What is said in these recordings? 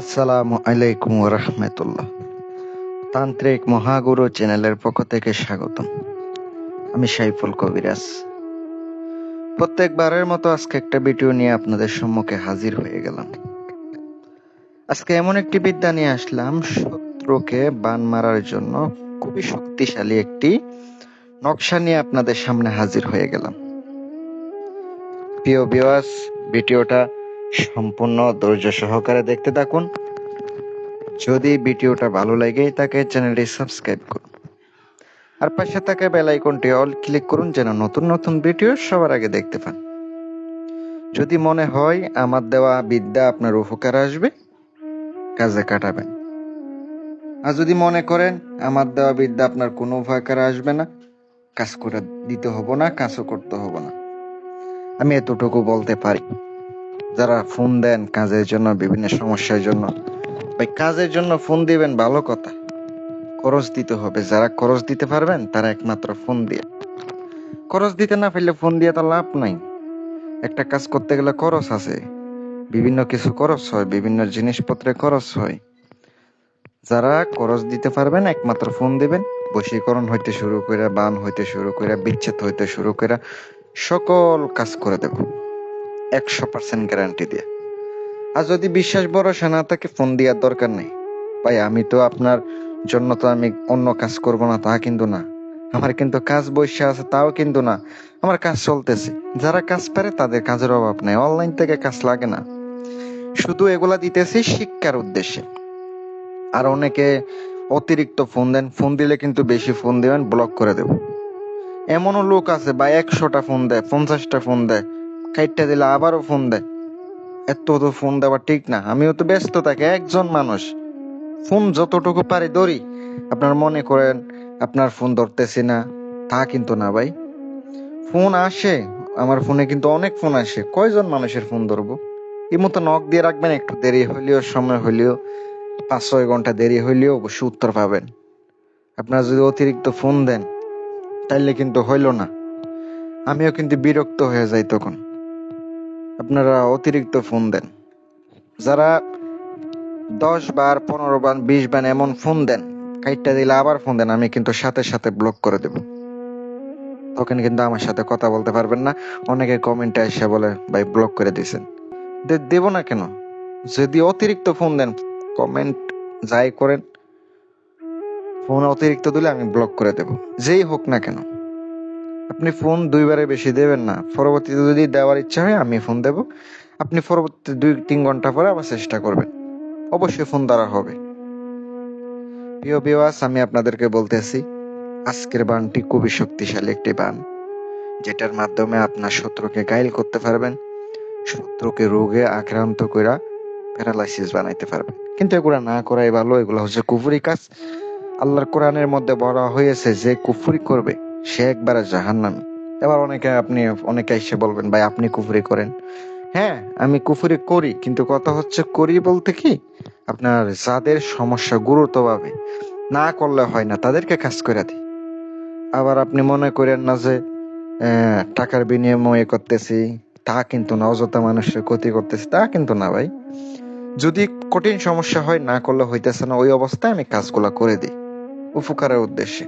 আসসালামু আলাইকুম রহমতুল্লাহ। তান্ত্রিক মহাগুরু চ্যানেলের পক্ষ থেকে স্বাগতম। আমি সাইফুল কবিরাজ প্রত্যেকবারের মতো আজকে একটা ভিডিও নিয়ে আপনাদের সম্মুখে হাজির হয়ে গেলাম। আজকে এমন একটি বিদ্যা নিয়ে আসলাম, শত্রুকে বান মারার জন্য খুবই শক্তিশালী একটি নকশা নিয়ে আপনাদের সামনে হাজির হয়ে গেলাম। প্রিয় বিওয়াস ভিডিওটা সম্পূর্ণ ধৈর্য সহকারে দেখতে থাকুন। যদি ভিডিওটা ভালো লাগে, তাকে চ্যানেলটি সাবস্ক্রাইব করুন। আর পাশে থাকা বেল আইকনটি অল ক্লিক করুন, যেন নতুন নতুন ভিডিও সবার আগে দেখতে পান। যদি মনে হয় আমার দেওয়া বিদ্যা আপনার উপকার আসবে, কাজে কাটাবেন। আর যদি মনে করেন আমার দেওয়া বিদ্যা আপনার কোনো উপকার আসবে না, কাজ করে দিতে হব না, কাজও করতে হব না। আমি এতটুকু বলতে পারি। যারা ফোন দেন কাজের জন্য, বিভিন্ন সমস্যার জন্য, ভাই কাজের জন্য ফোন দিবেন ভালো কথা। খরচ দিতে হবে। যারা খরচ দিতে পারবেন, তারা একমাত্র ফোন দিয়ে। খরচ দিতে না পারলে ফোন দিয়ে তার লাভ নাই। একটা কাজ করতে গেলে খরচ আছে। বিভিন্ন কিছু খরচ হয়, বিভিন্ন জিনিসপত্রে খরচ হয়। যারা খরচ দিতে পারবেন, একমাত্র ফোন দিবেন। বশীকরণ হইতে শুরু করে, বান হইতে শুরু করে, বিচ্ছেদ হইতে শুরু করে, সকল কাজ করে দেব। একশো পার্সেন্ট গ্যারান্টি দিয়ে। আর যদি বিশ্বাস ভরসা না থাকে ফোন দেওয়ার দরকার নেই। ভাই, আমি তো আপনার জন্য তো আমি অন্য কাজ করব না, তা কিন্তু না। আমার কিন্তু কাজ বৈশা আছে, তাও কিন্তু না। আমার কাজ চলতেছে। যারা কাজ পারে, তাদের কাজের অভাব নেই। অনলাইন থেকে কাজ লাগে না। শুধু এগুলা দিতেছি শিক্ষার উদ্দেশ্যে। আর অনেকে অতিরিক্ত ফোন দেন ফোন দিলে কিন্তু বেশি ফোন দিবেন ব্লক করে দেব। এমনও লোক আছে বা একশোটা ফোন দেয়, পঞ্চাশটা ফোন দেয়। কাইটটা দিলে আবারও ফোন দেয়। এত তো ফোন দেওয়া ঠিক না। আমিও তো ব্যস্ত থাকি, একজন মানুষ। ফোন যতটুকু পারি ধরি। আপনার মনে করেন, আপনার ফোন ধরতেছি না। তা কিন্তু না ভাই। ফোন আসে, আমার ফোনে কিন্তু অনেক ফোন আসে। কয়জন মানুষের ফোন ধরবো? এই মতো নখ দিয়ে রাখবেন, একটু দেরি হইলেও সময় হইলেও পাঁচ ছয় ঘণ্টা দেরি হইলেও অবশ্যই উত্তর পাবেন। আপনারা যদি অতিরিক্ত ফোন দেন, তাইলে কিন্তু হইল না। আমিও কিন্তু বিরক্ত হয়ে যাই তখন। আপনারা অতিরিক্ত ফোন দেন। যারা দশ বার, পনেরো বার, বিশ বার এমন ফোন দেন, কাইটটা দিলে আবার ফোন দেন, আমি কিন্তু সাথে সাথে ব্লক করে দেব। তখন কিন্তু আমার সাথে কথা বলতে পারবেন না। অনেকে কমেন্টে এসে বলে, ভাই ব্লক করে দিয়েছেন। দেব না কেন? যদি অতিরিক্ত ফোন দেন কমেন্ট যাই করেন, ফোন অতিরিক্ত দিলে আমি ব্লক করে দেব। যেই হোক না কেন। আপনি ফোন দুইবারে বেশি দেবেন না। পরবর্তীতে যদি দেওয়ার ইচ্ছা হয়, আমি ফোন দেব। আপনি পরবর্তী দুই, তিন ঘণ্টা পরে আবার চেষ্টা করবেন। অবশ্যই ফোন দ্বারা হবে। প্রিয় বিওয়াস আমি আপনাদেরকে বলতেছি, আজকের বানটি খুবই শক্তিশালী একটি বান, যেটার মাধ্যমে আপনার শত্রুকে গাইল করতে পারবেন, শত্রুকে রোগে আক্রান্ত করে প্যারালাইসিস বানাইতে পারবেন। কিন্তু এগুলা না করাই ভালো, এগুলো হচ্ছে কুফুরি কাজ। আল্লাহর কোরআনের মধ্যে বলা হয়েছে যে কুফুরি করবে সে একবারে জাহান্নামী। এবার অনেকে আপনি, অনেকে এসে বলবেন, ভাই, আপনি কুফুরি করেন। হ্যাঁ আমি কুফুরি করি, কিন্তু কথা হচ্ছে করি বলতে কি, আপনার যাদের সমস্যা গুরুত্বভাবে না করলে হয় না, তাদেরকে কাজ করে দিই। আবার আপনি মনে করেন না যে টাকার বিনিময়ে করতেছি, তা কিন্তু না, অযথা মানুষের ক্ষতি করতেছি, তা কিন্তু না, ভাই। যদি কঠিন সমস্যা হয়, না করলে হইতেছে না, ওই অবস্থায় আমি কাজগুলা করে দিই, উপকারের উদ্দেশ্যে।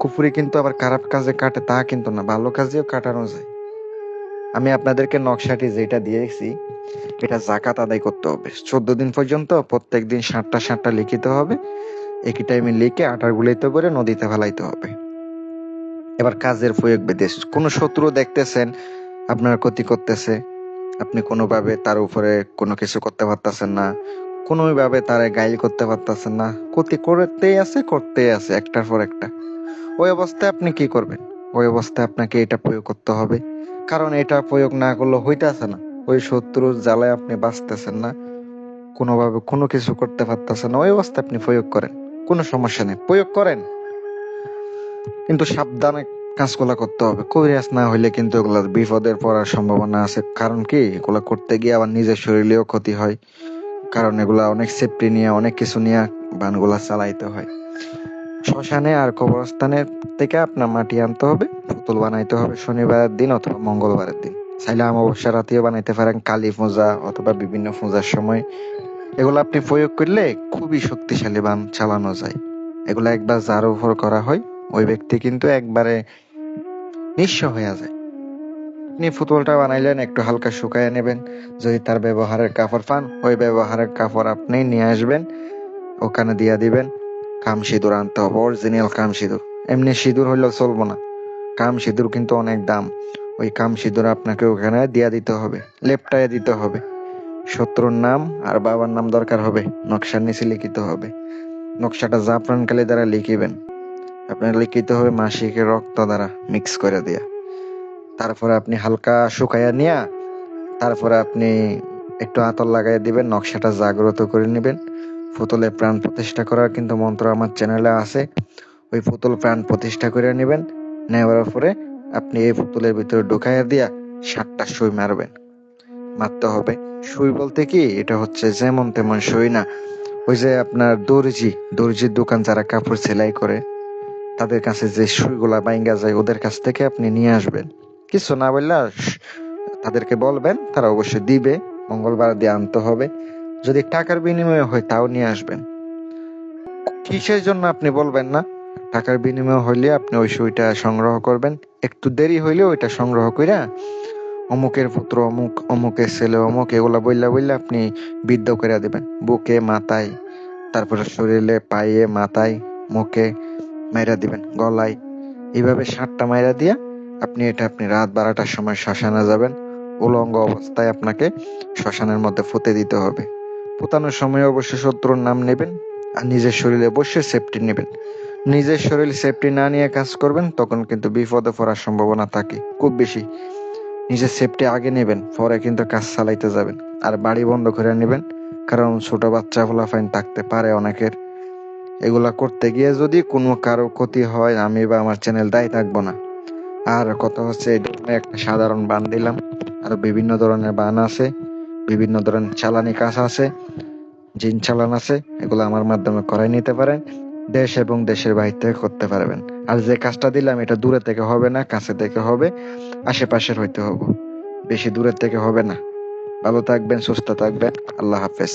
কুফুরি কিন্তু আবার খারাপ কাজে কাটে, তা কিন্তু না। ভালো কাজেও কাটানো যায়। আমি আপনাদেরকে নকশাটি যেটা দিয়েছি, এটা জাকাত আদায় করতে হবে। চোদ্দ দিন পর্যন্ত প্রত্যেক দিন সাতটা সাতটা লিখিতে হবে। একই টাইমে লিখে আটার গুলাইতে করে নদীতে ফেলাইতে হবে। এবার কাজের প্রয়োগ বিদেশ কোন শত্রু দেখতেছেন, আপনার ক্ষতি করতেছে, আপনি কোনোভাবে তার উপরে কোনো কিছু করতে পারতেছেন না, কোনোভাবে তারে গাইল করতে পারতেছেন না, ক্ষতি করতেই আছে করতেই আছে, একটার পর একটা। ওই অবস্থায় আপনি কি করবেন? ওই অবস্থায় আপনাকে এটা প্রয়োগ করতে হবে। কারণ এটা প্রয়োগ না করলে হইতেছে না। ওই শত্রুর জ্বালায় আপনি বাঁচতেছেন না। কোনোভাবে কোনো কিছু করতে পারতেছেন না। ওই অবস্থায় আপনি প্রয়োগ করেন। কোনো সমস্যা নেই। প্রয়োগ করেন। কিন্তু সাবধানে কাজগুলা করতে হবে। কবিরাজ না হইলে কিন্তু এগুলা বিপদের পড়ার সম্ভাবনা আছে। কারণ কি? এগুলা করতে গিয়ে আবার নিজের শরীরেও ক্ষতি হয়। কারণ এগুলা অনেক সেফটি নিয়ে, অনেক কিছু নিয়ে বানগুলা চালাইতে হয়। শ্মশানে আর কবরস্থানের থেকে আপনার মাটি আনতে হবে, পুতুল বানাইতে হবে শনিবারের দিন অথবা মঙ্গলবারের দিন। চাইলে অমাবস্যা রাতেও বানাইতে পারেন কালী পূজা অথবা বিভিন্ন পূজার সময়। এগুলো আপনি প্রয়োগ করলে খুবই শক্তিশালী বান চালানো যায়। এগুলো একবার যার উপর করা হয়, ওই ব্যক্তি কিন্তু একবারে নিঃস্ব হয়ে যায়। আপনি পুতুলটা বানাইলেন, একটু হালকা শুকায় নেবেন। যদি তার ব্যবহারের কাপড় পান, ওই ব্যবহারের কাপড় আপনি নিয়ে আসবেন, ওখানে দিয়ে দিবেন। কাম সিঁদুর আনতে হবে অরিজিনাল কাম সিঁদুর এমনি সিঁদুর হইলেও চলবো না। কাম সিঁদুর কিন্তু অনেক দাম। ওই কাম সিঁদুর আপনাকে ওখানে দিয়া দিতে হবে লেপটায় দিতে হবে। শত্রুর নাম আর বাবার নাম দরকার হবে, নকশার নিচে লিখিত হবে। নকশাটা জাফরান কালি দ্বারা লিখিবেন। আপনার লিখিতে হবে মাসিকের রক্ত দ্বারা মিক্স করে দেয়া। তারপরে আপনি হালকা শুকাইয়া নিয়া, তারপরে আপনি একটু আতর লাগাই দিবেন, নকশাটা জাগ্রত করে নেবেন। পুতুলে প্রাণ প্রতিষ্ঠা করার কিন্তু মন্ত্র আমার চ্যানেলে আছে। ওই পুতুল প্রাণ প্রতিষ্ঠা করে নেবেন, নেওয়ার পরে আপনি এই পুতুলের ভিতরে ঢুকাইয়া দিয়া সাতটা সুই মারবেন। মারতে হবে। সুই বলতে কি? এটা হচ্ছে যেমন তেমন সুই না। ওই যে আপনার দর্জি, দর্জির দোকান যারা কাপড় সেলাই করে, তাদের কাছে যে সুইগুলা বাইঙ্গা যায়, ওদের কাছ থেকে আপনি নিয়ে আসবেন। কিছু না বললে তাদেরকে বলবেন, তারা অবশ্যই দিবে। মঙ্গলবার দিয়ে আনতে হবে। যদি টাকার বিনিময়ে হয়, তাও নিয়ে আসবেন। কিসের জন্য আপনি বলবেন না? টাকার বিনিময়ে হইলে আপনি ওই সুইটা সংগ্রহ করবেন। একটু দেরি হইলে ওইটা সংগ্রহ কইরা অমুকের পুত্র, অমুক, অমুকের ছেলে, অমুক, এগুলা বইলা বইলা আপনি বিদ্ধ করে দেবেন। বুকে, মাথায়, তারপরে শরীরে, পায়ে, মাথায়, মুখে মাইরা দিবেন, গলায়। এইভাবে সাতটা মাইরা দিয়া আপনি এটা আপনি রাত বারোটার সময় শ্মশানে যাবেন। উলঙ্গ অবস্থায় আপনাকে শ্মশানের মধ্যে ফুতে দিতে হবে। পোতানোর সময় অবশ্যই শত্রুর নাম নেবেন আর নিজের শরীরে অবশ্যই সেফটি নেবেন। নিজের শরীর সেফটি না নিয়ে কাজ করবেন, তখন কিন্তু বিপদে পড়ার সম্ভাবনা থাকে খুব বেশি। নিজের সেফটি আগে নেবেন, পরে কিন্তু কাজ চালাইতে যাবেন। আর বাড়ি বন্ধ করে নেবেন, কারণ ছোট বাচ্চা ফাইন থাকতে পারে অনেকের। এগুলা করতে গিয়ে যদি কোনো কারও ক্ষতি হয়, আমি বা আমার চ্যানেল দায়ী থাকব না। আর কথা হচ্ছে ধরনের একটা সাধারণ বান দিলাম। আর বিভিন্ন ধরনের বান আছে। বিভিন্ন ধরনের চালানি কাজ আছে, জিন চালান আছে, এগুলো আমার মাধ্যমে করাই নিতে পারেন, দেশ এবং দেশের বাহির থেকে করতে পারবেন। আর যে কাজটা দিলাম, এটা দূরে থেকে হবে না, কাছে থেকে হবে, আশেপাশের হইতে হবে। বেশি দূরের থেকে হবে না। ভালো থাকবেন, সুস্থ থাকবেন, আল্লাহ হাফেজ।